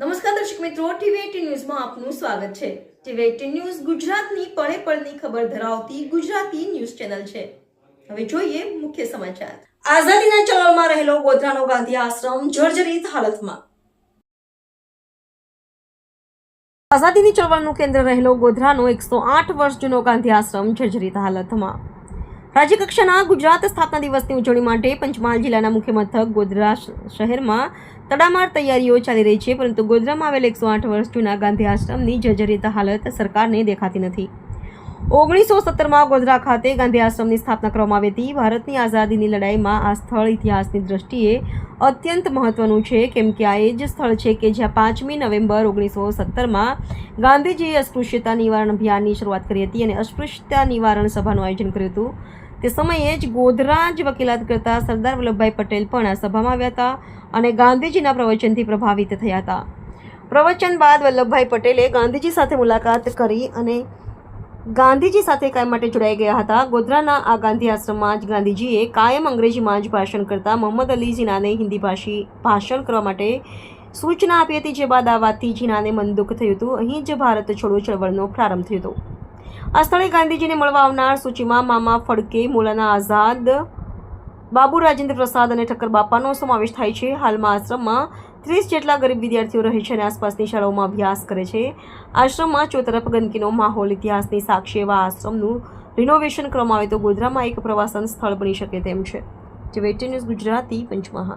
નમસ્કાર દર્શક મિત્રો ટીવી ન્યૂઝમાં આપનું સ્વાગત છે. ટીવી ન્યૂઝ ગુજરાતની પળે પળની ખબર ધરાવતી ગુજરાતી ન્યૂઝ ચેનલ છે. હવે જોઈએ મુખ્ય સમાચાર. આઝાદીના ચળવળમાં રહેલો ગોધરાનો ગાંધી આશ્રમ જર્જરિત હાલતમાં. આઝાદીની ચળવળનું કેન્દ્ર રહેલો ગોધરાનો એકસો આઠ વર્ષ જૂનો ગાંધી આશ્રમ જર્જરિત હાલતમાં. રાજ્યકક્ષાના ગુજરાત સ્થાપના દિવસની ઉજવણી માટે પંચમહાલ જિલ્લાના મુખ્ય મથક ગોધરા શહેરમાં તડામાર તૈયારીઓ ચાલી રહી છે, પરંતુ ગોધરામાં આવેલ એકસો આઠ વર્ષ જૂના ગાંધી આશ્રમની જર્જરિત હાલત સરકારને દેખાતી નથી. ઓગણીસો સત્તરમાં ગોધરા ખાતે ગાંધી આશ્રમની સ્થાપના કરવામાં આવી હતી. ભારતની આઝાદીની લડાઈમાં આ સ્થળ ઇતિહાસની દ્રષ્ટિએ અત્યંત મહત્વનું છે. કેમ કે આ એ જ સ્થળ છે કે જ્યાં પાંચમી નવેમ્બર ઓગણીસો સત્તરમાં ગાંધીજીએ અસ્પૃશ્યતા નિવારણ અભિયાનની શરૂઆત કરી હતી અને અસ્પૃશ્યતા નિવારણ સભાનું આયોજન કર્યું હતું. તે સમયે જ ગોધરા જ વકીલાત કરતા સરદાર વલ્લભભાઈ પટેલ પણ આ સભામાં આવ્યા હતા અને ગાંધીજીના પ્રવચનથી પ્રભાવિત થયા હતા. પ્રવચન બાદ વલ્લભભાઈ પટેલે ગાંધીજી સાથે મુલાકાત કરી અને ગાંધીજી સાથે કાયમ માટે જોડાઈ ગયા હતા. ગોધરાના આ ગાંધી આશ્રમમાં જ ગાંધીજીએ કાયમ અંગ્રેજીમાં જ ભાષણ કરતા મોહમ્મદ અલી જીનાને હિન્દી ભાષી ભાષણ કરવા માટે સૂચના આપી હતી, જે બાદ આ વાતથી જીનાને મન દુઃખ થયું હતું. અહીં જ ભારત છોડો ચળવળનો પ્રારંભ થયો હતો. આ સ્થળે ગાંધીજીને મળવા આવનાર સૂચિમાં મામા ફડકે, મોલાના આઝાદ, બાબુ રાજેન્દ્ર પ્રસાદ અને ઠક્કર બાપાનો સમાવેશ થાય છે. હાલમાં આશ્રમમાં ત્રીસ જેટલા ગરીબ વિદ્યાર્થીઓ રહે છે અને આસપાસની શાળાઓમાં અભ્યાસ કરે છે. આશ્રમમાં ચોતરફ ગંદકીનો માહોલ, ઇતિહાસની સાક્ષી એવા આશ્રમનું રિનોવેશન કરવામાં આવે તો ગોધરામાં એક પ્રવાસન સ્થળ બની શકે તેમ છે. જે વેટી ન્યૂઝ ગુજરાતી પંચમહાલ.